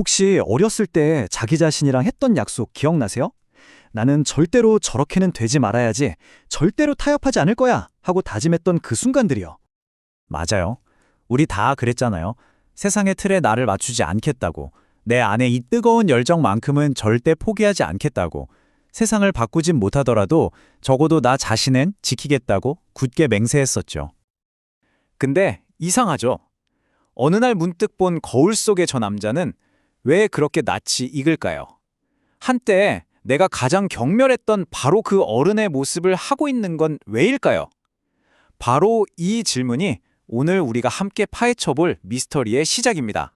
혹시 어렸을 때 자기 자신이랑 했던 약속 기억나세요? 나는 절대로 저렇게는 되지 말아야지, 절대로 타협하지 않을 거야 하고 다짐했던 그 순간들이요. 맞아요. 우리 다 그랬잖아요. 세상의 틀에 나를 맞추지 않겠다고. 내 안에 이 뜨거운 열정만큼은 절대 포기하지 않겠다고. 세상을 바꾸진 못하더라도 적어도 나 자신은 지키겠다고 굳게 맹세했었죠. 근데 이상하죠. 어느 날 문득 본 거울 속의 저 남자는 왜 그렇게 낯이 익을까요? 한때 내가 가장 경멸했던 바로 그 어른의 모습을 하고 있는 건 왜일까요? 바로 이 질문이 오늘 우리가 함께 파헤쳐 볼 미스터리의 시작입니다.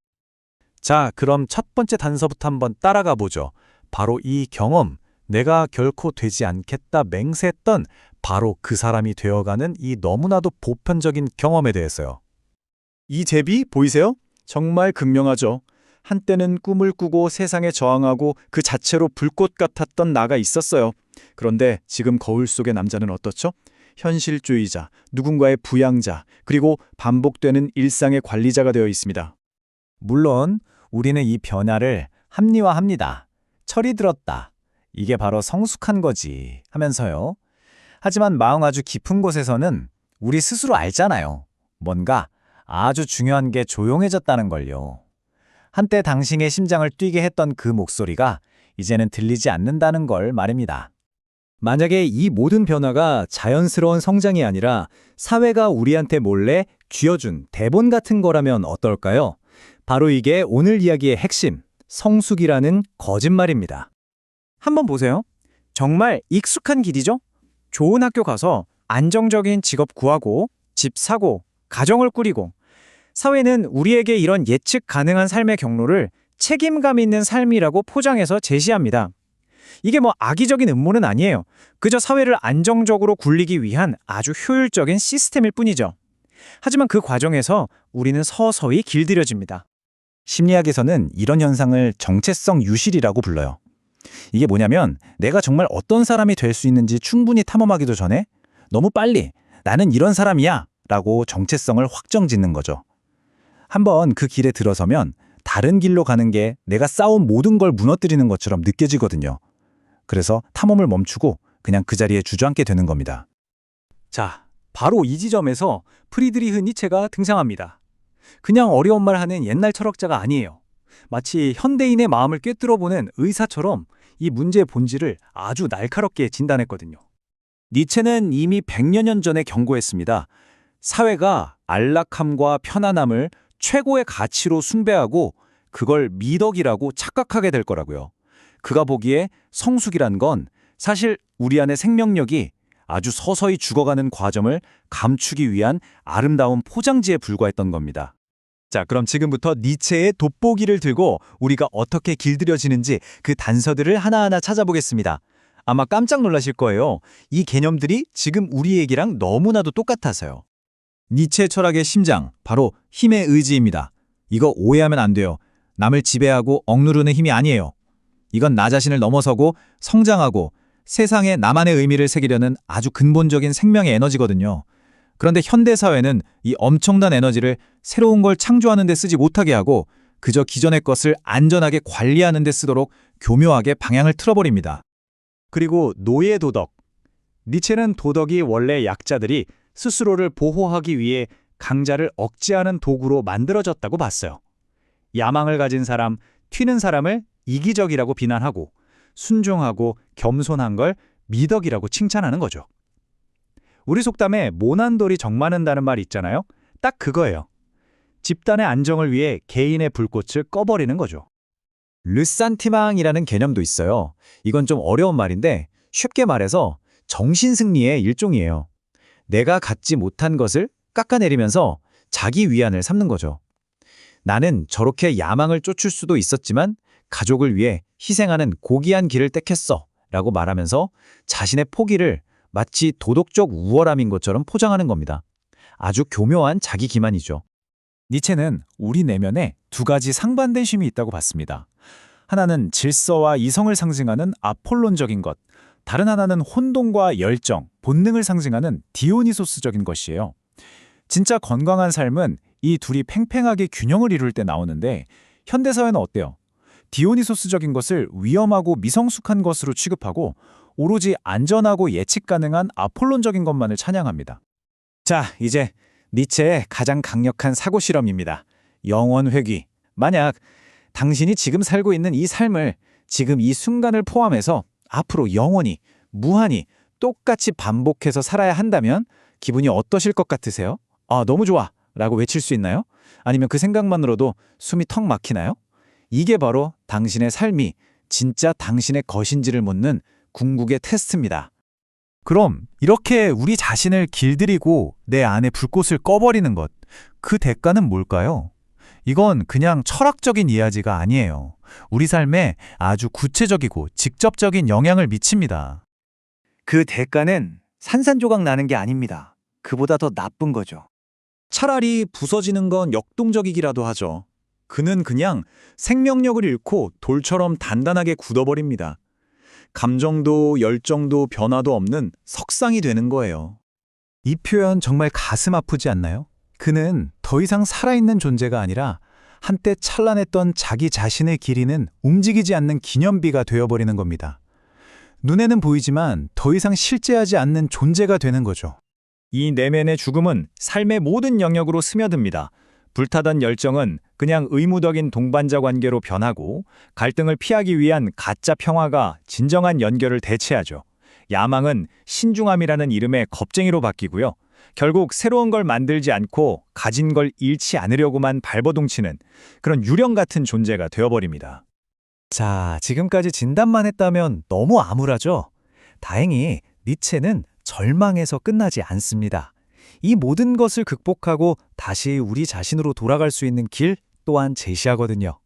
자, 그럼 첫 번째 단서부터 한번 따라가 보죠. 바로 이 경험, 내가 결코 되지 않겠다 맹세했던 바로 그 사람이 되어가는 이 너무나도 보편적인 경험에 대해서요. 이 제비 보이세요? 정말 극명하죠. 한때는 꿈을 꾸고 세상에 저항하고 그 자체로 불꽃 같았던 나가 있었어요. 그런데 지금 거울 속의 남자는 어떻죠? 현실주의자, 누군가의 부양자, 그리고 반복되는 일상의 관리자가 되어 있습니다. 물론 우리는 이 변화를 합리화합니다. 철이 들었다. 이게 바로 성숙한 거지 하면서요. 하지만 마음 아주 깊은 곳에서는 우리 스스로 알잖아요. 뭔가 아주 중요한 게 조용해졌다는 걸요. 한때 당신의 심장을 뛰게 했던 그 목소리가 이제는 들리지 않는다는 걸 말입니다. 만약에 이 모든 변화가 자연스러운 성장이 아니라 사회가 우리한테 몰래 쥐어준 대본 같은 거라면 어떨까요? 바로 이게 오늘 이야기의 핵심, 성숙이라는 거짓말입니다. 한번 보세요. 정말 익숙한 길이죠? 좋은 학교 가서 안정적인 직업 구하고 집 사고 가정을 꾸리고 사회는 우리에게 이런 예측 가능한 삶의 경로를 책임감 있는 삶이라고 포장해서 제시합니다. 이게 뭐 악의적인 음모는 아니에요. 그저 사회를 안정적으로 굴리기 위한 아주 효율적인 시스템일 뿐이죠. 하지만 그 과정에서 우리는 서서히 길들여집니다. 심리학에서는 이런 현상을 정체성 유실이라고 불러요. 이게 뭐냐면 내가 정말 어떤 사람이 될 수 있는지 충분히 탐험하기도 전에 너무 빨리 나는 이런 사람이야 라고 정체성을 확정 짓는 거죠. 한번 그 길에 들어서면 다른 길로 가는 게 내가 쌓은 모든 걸 무너뜨리는 것처럼 느껴지거든요. 그래서 탐험을 멈추고 그냥 그 자리에 주저앉게 되는 겁니다. 자, 바로 이 지점에서 프리드리흐 니체가 등장합니다. 그냥 어려운 말 하는 옛날 철학자가 아니에요. 마치 현대인의 마음을 꿰뚫어보는 의사처럼 이 문제의 본질을 아주 날카롭게 진단했거든요. 니체는 이미 100여 년 전에 경고했습니다. 사회가 안락함과 편안함을 최고의 가치로 숭배하고 그걸 미덕이라고 착각하게 될 거라고요. 그가 보기에 성숙이란 건 사실 우리 안의 생명력이 아주 서서히 죽어가는 과정을 감추기 위한 아름다운 포장지에 불과했던 겁니다. 자, 그럼 지금부터 니체의 돋보기를 들고 우리가 어떻게 길들여지는지 그 단서들을 하나하나 찾아보겠습니다. 아마 깜짝 놀라실 거예요. 이 개념들이 지금 우리 얘기랑 너무나도 똑같아서요. 니체 철학의 심장, 바로 힘의 의지입니다. 이거 오해하면 안 돼요. 남을 지배하고 억누르는 힘이 아니에요. 이건 나 자신을 넘어서고 성장하고 세상에 나만의 의미를 새기려는 아주 근본적인 생명의 에너지거든요. 그런데 현대사회는 이 엄청난 에너지를 새로운 걸 창조하는 데 쓰지 못하게 하고 그저 기존의 것을 안전하게 관리하는 데 쓰도록 교묘하게 방향을 틀어버립니다. 그리고 노예 도덕. 니체는 도덕이 원래 약자들이 스스로를 보호하기 위해 강자를 억제하는 도구로 만들어졌다고 봤어요. 야망을 가진 사람, 튀는 사람을 이기적이라고 비난하고 순종하고 겸손한 걸 미덕이라고 칭찬하는 거죠. 우리 속담에 모난돌이 정맞는다는 말 있잖아요. 딱 그거예요. 집단의 안정을 위해 개인의 불꽃을 꺼버리는 거죠. 르산티망이라는 개념도 있어요. 이건 좀 어려운 말인데 쉽게 말해서 정신승리의 일종이에요. 내가 갖지 못한 것을 깎아내리면서 자기 위안을 삼는 거죠. 나는 저렇게 야망을 쫓을 수도 있었지만 가족을 위해 희생하는 고귀한 길을 택했어 라고 말하면서 자신의 포기를 마치 도덕적 우월함인 것처럼 포장하는 겁니다. 아주 교묘한 자기 기만이죠. 니체는 우리 내면에 두 가지 상반된 쉼이 있다고 봤습니다. 하나는 질서와 이성을 상징하는 아폴론적인 것, 다른 하나는 혼돈과 열정, 본능을 상징하는 디오니소스적인 것이에요. 진짜 건강한 삶은 이 둘이 팽팽하게 균형을 이룰 때 나오는데 현대사회는 어때요? 디오니소스적인 것을 위험하고 미성숙한 것으로 취급하고 오로지 안전하고 예측 가능한 아폴론적인 것만을 찬양합니다. 자, 이제 니체의 가장 강력한 사고 실험입니다. 영원 회귀. 만약 당신이 지금 살고 있는 이 삶을 지금 이 순간을 포함해서 앞으로 영원히 무한히 똑같이 반복해서 살아야 한다면 기분이 어떠실 것 같으세요? 아, 너무 좋아. 라고 외칠 수 있나요? 아니면 그 생각만으로도 숨이 턱 막히나요? 이게 바로 당신의 삶이 진짜 당신의 것인지를 묻는 궁극의 테스트입니다. 그럼 이렇게 우리 자신을 길들이고 내 안에 불꽃을 꺼버리는 것, 그 대가는 뭘까요? 이건 그냥 철학적인 이야기가 아니에요. 우리 삶에 아주 구체적이고 직접적인 영향을 미칩니다. 그 대가는 산산조각 나는 게 아닙니다. 그보다 더 나쁜 거죠. 차라리 부서지는 건 역동적이기라도 하죠. 그는 그냥 생명력을 잃고 돌처럼 단단하게 굳어버립니다. 감정도 열정도 변화도 없는 석상이 되는 거예요. 이 표현 정말 가슴 아프지 않나요? 그는 더 이상 살아있는 존재가 아니라 한때 찬란했던 자기 자신의 길이는 움직이지 않는 기념비가 되어버리는 겁니다. 눈에는 보이지만 더 이상 실제하지 않는 존재가 되는 거죠. 이 내면의 죽음은 삶의 모든 영역으로 스며듭니다. 불타던 열정은 그냥 의무적인 동반자 관계로 변하고 갈등을 피하기 위한 가짜 평화가 진정한 연결을 대체하죠. 야망은 신중함이라는 이름의 겁쟁이로 바뀌고요. 결국 새로운 걸 만들지 않고 가진 걸 잃지 않으려고만 발버둥치는 그런 유령 같은 존재가 되어버립니다. 자, 지금까지 진단만 했다면 너무 암울하죠? 다행히 니체는 절망에서 끝나지 않습니다. 이 모든 것을 극복하고 다시 우리 자신으로 돌아갈 수 있는 길 또한 제시하거든요.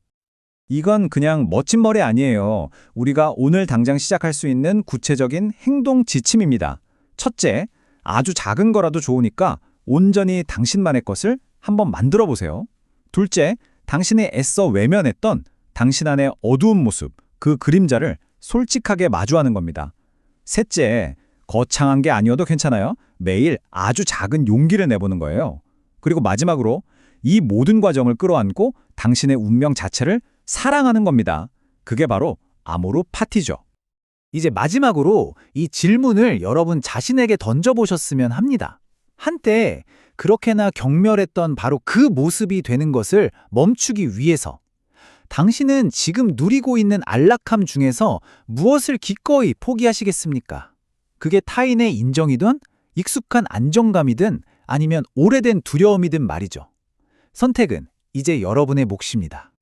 이건 그냥 멋진 머리 아니에요. 우리가 오늘 당장 시작할 수 있는 구체적인 행동 지침입니다. 첫째, 아주 작은 거라도 좋으니까 온전히 당신만의 것을 한번 만들어 보세요. 둘째, 당신이 애써 외면했던 당신 안의 어두운 모습, 그 그림자를 솔직하게 마주하는 겁니다. 셋째, 거창한 게 아니어도 괜찮아요. 매일 아주 작은 용기를 내보는 거예요. 그리고 마지막으로 이 모든 과정을 끌어안고 당신의 운명 자체를 사랑하는 겁니다. 그게 바로 아모르 파티죠. 이제 마지막으로 이 질문을 여러분 자신에게 던져보셨으면 합니다. 한때 그렇게나 경멸했던 바로 그 모습이 되는 것을 멈추기 위해서 당신은 지금 누리고 있는 안락함 중에서 무엇을 기꺼이 포기하시겠습니까? 그게 타인의 인정이든 익숙한 안정감이든 아니면 오래된 두려움이든 말이죠. 선택은 이제 여러분의 몫입니다.